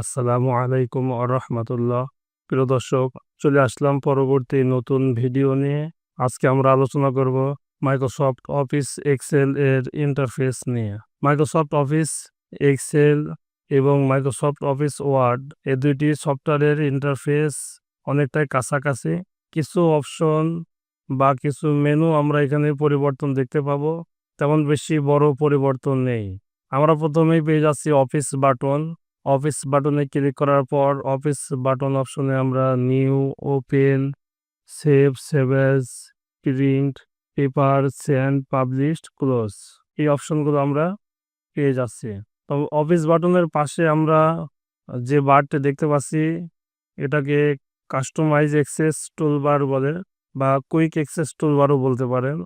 আসসালামু আলাইকুম আরহামাতুল্লাহ প্রিয় দর্শক, চলে আসলাম পরবর্তী নতুন ভিডিও নিয়ে। আজকে আমরা আলোচনা করব মাইক্রোসফট অফিস এক্সেল এর ইন্টারফেস নিয়ে। মাইক্রোসফট অফিস এক্সেল এবং মাইক্রোসফট অফিস ওয়ার্ড এই দুইটি সফটওয়্যারের ইন্টারফেস অনেকটাই কাছাকাছি। কিছু অপশন বা কিছু মেনু আমরা এখানে পরিবর্তন দেখতে পাবো, তেমন বেশি বড় পরিবর্তন নেই। আমরা প্রথমেই পেয়ে যাচ্ছি অফিস বাটন অফিস বাটনে ক্লিক করার পর অফিস বাটন অপশনে আমরা new open save save as print prepare send published close এই অপশনগুলো আমরা পেয়ে যাচ্ছি। তো অফিস বাটনের পাশে আমরা যে বারটি দেখতে পাচ্ছি, এটাকে কাস্টমাইজ এক্সেস টুলবার বলে বা কুইক এক্সেস টুলবারও বলতে পারেন।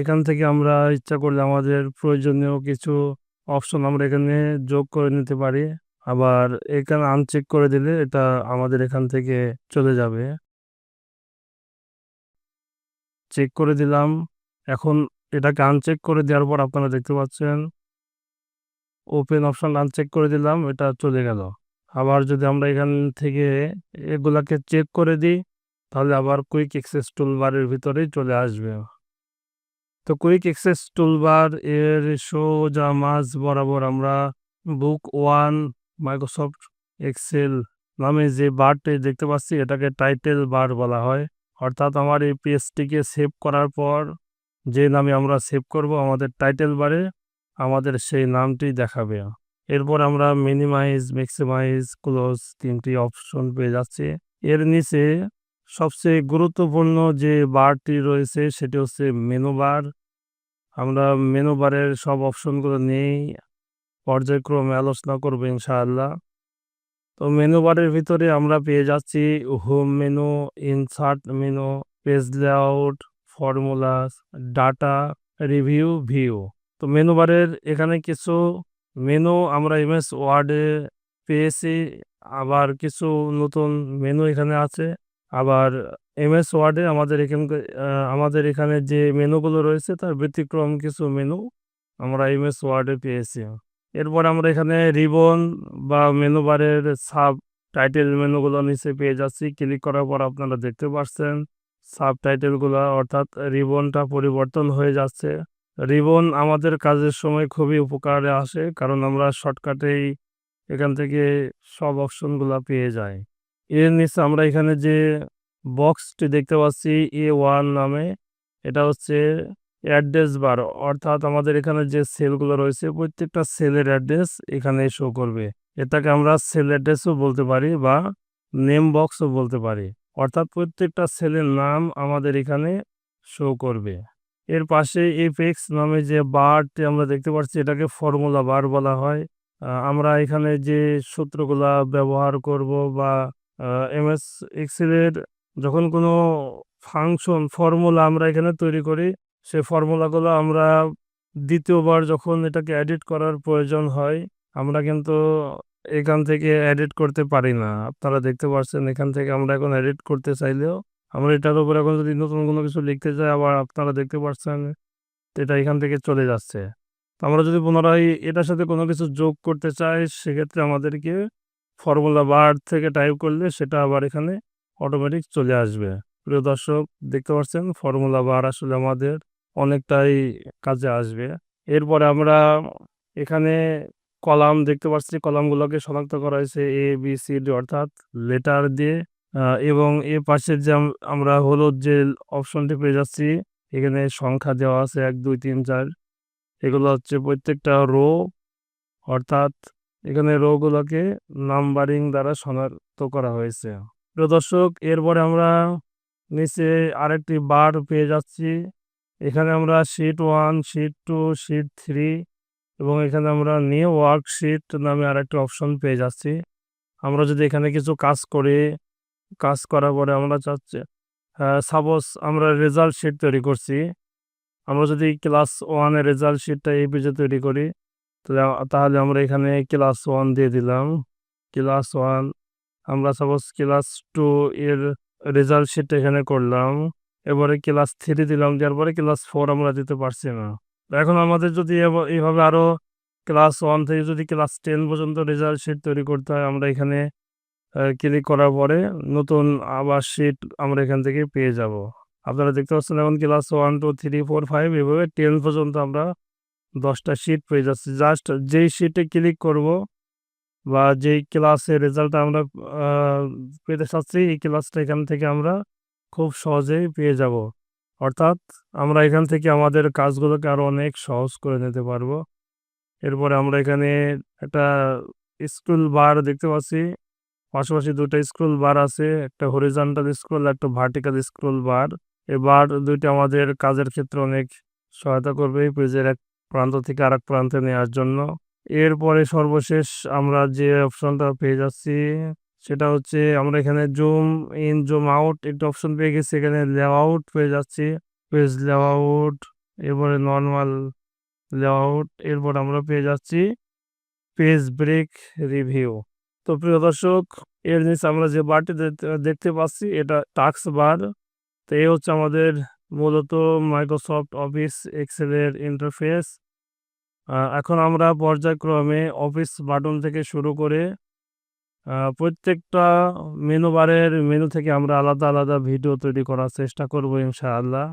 এখান থেকে আমরা ইচ্ছা করলে আমাদের প্রয়োজনীয় কিছু অপশন আমরা এখানে যোগ করে নিতে পারি। আবার এখানে আনচেক করে দিলে এটা আমাদের এখান থেকে চলে যাবে। চেক করে দিলাম। এখন এটাকে আনচেক করে দেওয়ার পর আপনারা দেখতে পাচ্ছেন ওপেন অপশন আনচেক করে দিলাম, এটা চলে গেল। আবার যদি আমরা এখান থেকে এগুলাকে চেক করে দিই, তাহলে আবার কুইক এক্সেস টুলবারের ভিতরেই চলে আসবে। তো কুইক এক্সেস টুলবার এর সোজা মাঝ বরাবর আমরা বুক ওয়ান মাইক্রোসফট এক্সেল নামে যে বারটি দেখতে পাচ্ছি, এটাকে টাইটেল বার বলা হয়। অর্থাৎ আমার এই পেজটিকে সেভ করার পর যে নামে আমরা সেভ করব আমাদের টাইটেল বারে আমাদের সেই নামটি দেখাবে। এরপর আমরা মিনিমাইজ ম্যাক্সিমাইজ ক্লোজ তিনটি অপশন পেয়ে যাচ্ছি। এর নিচে সবচেয়ে গুরুত্বপূর্ণ যে বারটি রয়েছে, সেটি হচ্ছে মেনু বার আমরা মেনু বারের সব অপশনগুলো নিয়েই পর্যায়ক্রমে আলোচনা করব ইনশাআল্লাহ। তো মেনু বারের ভিতরে আমরা পেয়ে যাচ্ছি home menu insert menu page layout formula data review view তো মেনু বারের এখানে কিছু মেনু আমরা এমএস ওয়ার্ডে পেয়েছি, আবার কিছু নতুন মেনু এখানে আছে। আবার এমএস ওয়ার্ডে আমাদের এখানে আমাদের এখানে যে মেনুগুলো রয়েছে তার ব্যতিক্রম কিছু মেনু আমরা এমএস ওয়ার্ডে পেয়েছি। এরপর আমরা এখানে রিবন বা মেনু বারের সাব টাইটেল মেনুগুলো নিচে পেয়ে যাচ্ছি। ক্লিক করার পর আপনারা দেখতে পাচ্ছেন সাব টাইটেলগুলো অর্থাৎ রিবনটা পরিবর্তন হয়ে যাচ্ছে। রিবন আমাদের কাজের সময় খুবই উপকারে আসে, কারণ আমরা শর্টকাটেই এখান থেকে সব অপশনগুলো পেয়ে যাই। এর নিচে আমরা এখানে যে বক্সটি দেখতে পাচ্ছি এ ওয়ান নামে, এটা হচ্ছে অ্যাড্রেস বার। অর্থাৎ আমাদের এখানে যে সেলগুলো রয়েছে, প্রত্যেকটা সেলের অ্যাড্রেস এখানে শো করবে। এটাকে আমরা সেল অ্যাড্রেসও বলতে পারি বা নেম বক্সও বলতে পারি। অর্থাৎ প্রত্যেকটা সেলের নাম আমাদের এখানে শো করবে। এর পাশে এফএক্স নামে যে বারটি আমরা দেখতে পাচ্ছি, এটাকে ফর্মুলা বার বলা হয়। আমরা এখানে যে সূত্রগুলা ব্যবহার করব বা এমএস এক্সেলের যখন কোনো ফাংশন ফর্মুলা আমরা এখানে তৈরি করি সেই ফর্মুলাগুলো আমরা দ্বিতীয়বার যখন এটাকে এডিট করার প্রয়োজন হয়, আমরা কিন্তু এখান থেকে এডিট করতে পারি না। আপনারা দেখতে পাচ্ছেন এখান থেকে আমরা এখন এডিট করতে চাইলেও, আমরা এটার উপর এখন যদি নতুন কোনো কিছু লিখতে চাই আবার আপনারা দেখতে পাচ্ছেন এটা এখান থেকে চলে যাচ্ছে। আমরা যদি পুনরায় এটার সাথে কোনো কিছু যোগ করতে চাই, সেক্ষেত্রে আমাদেরকে ফর্মুলা বার থেকে টাইপ করলে সেটা আবার এখানে অটোমেটিক চলে আসবে। প্রিয় দর্শক, দেখতে পাচ্ছেন ফর্মুলা বার আসলে আমাদের অনেকটাই কাজে আসবে। এরপরে আমরা এখানে কলাম দেখতে পাচ্ছি, কলামগুলোকে শনাক্ত করা হয়েছে এ বি সি ডি অর্থাৎ লেটার দিয়ে। এবং এ পাশে যে আম- আমরা হলুদ যে অপশনটি পেয়ে যাচ্ছি, এখানে সংখ্যা দেওয়া আছে এক, দুই, তিন, চার। এগুলো হচ্ছে প্রত্যেকটা রো অর্থাৎ এখানে রো গুলোকে নাম্বারিং দ্বারা শনাক্ত করা হয়েছে। প্রিয় দর্শক, এরপরে আমরা নিচে আরেকটি বার পেয়ে যাচ্ছি। এখানে আমরা sheet one sheet two sheet three এবং এখানে আমরা নিউ ওয়ার্কশিট নামে আরেকটি অপশন পেয়ে যাচ্ছি। আমরা যদি এখানে কিছু কাজ করি, কাজ করার পরে আমরা চাচ্ছি সাপোজ আমরা রেজাল্ট শিট তৈরি করছি। আমরা যদি ক্লাস ওয়ানের রেজাল্ট শিটটা এই পেজে তৈরি করি তাহলে তাহলে আমরা এখানে ক্লাস ওয়ান দিয়ে দিলাম। ক্লাস ওয়ান আমরা সাপোজ ক্লাস টু এর রেজাল্ট শিটটা এখানে করলাম। এবারে ক্লাস থ্রি দিলাম দেওয়ার পরে ক্লাস ফোর আমরা দিতে পারছি না। এখন আমাদের যদি এইভাবে আরও ক্লাস ওয়ান থেকে যদি ক্লাস টেন পর্যন্ত রেজাল্ট শিট তৈরি করতে হয়, আমরা এখানে ক্লিক করার পরে নতুন আবার শিট আমরা এখান থেকে পেয়ে যাব। আপনারা দেখতে পাচ্ছেন এখন class one two three four five এভাবে টেন পর্যন্ত আমরা দশটা শিট পেয়ে যাচ্ছি। জাস্ট যেই শিটে ক্লিক করব বা যেই ক্লাসের রেজাল্ট আমরা পেতে চাচ্ছি, এই ক্লাসটা এখান থেকে আমরা খুব সহজেই পেয়ে যাব। অর্থাৎ আমরা এখান থেকে আমাদের কাজগুলোকে আরও অনেক সহজ করে নিতে পারব। এরপরে আমরা এখানে একটা স্ক্রুল বার দেখতে পাচ্ছি। পাশাপাশি দুটো স্ক্রুল বার আছে, একটা হরিজন্টাল স্ক্রুল একটা ভার্টিক্যাল স্ক্রুল বার। এই বার দুইটা আমাদের কাজের ক্ষেত্রে অনেক সহায়তা করবে পেজের এক প্রান্ত থেকে আর এক প্রান্তে নেওয়ার জন্য। এরপরে সর্বশেষ আমরা যে অপশনটা পেয়ে যাচ্ছি সেটা হচ্ছে আমরা এখানে জুম ইন জুম আউট একটা অপশন পেয়ে গেছি। এখানে লেআউট পেয়ে যাচ্ছি। পেজ লেআউট এরপরে নর্মাল লেআউট এরপর আমরা পেয়ে যাচ্ছি পেজ ব্রেক রিভিউ তো প্রিয় দর্শক, এর নিচে আমরা যে বারটি দেখতে- পাচ্ছি, এটা টাক্স বার তো এই হচ্ছে আমাদের মূলত মাইক্রোসফট অফিস এক্সেলের ইন্টারফেস এখন আমরা পর্যায়ক্রমে অফিস বাটন থেকে শুরু করে প্রত্যেকটা মেনু বারের মেনু থেকে আমরা আলাদা আলাদা ভিডিও তৈরি করার চেষ্টা করব ইনশাআল্লাহ।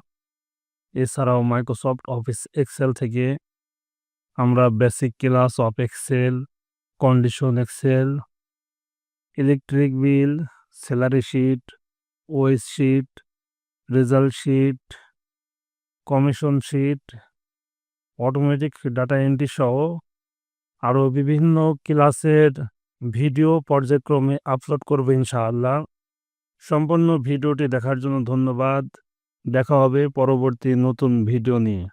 এছাড়াও মাইক্রোসফট অফিস এক্সেল থেকে আমরা basic class of Excel condition Excel electric bill salary sheet wages sheet result sheet commission sheet automatic data entry সহ আরও বিভিন্ন ক্লাসের ভিডিও পর্যায়ক্রমে আপলোড করবে ইনশাআল্লাহ। সম্পূর্ণ ভিডিওটি দেখার জন্য ধন্যবাদ। দেখা হবে পরবর্তী নতুন ভিডিও নিয়ে।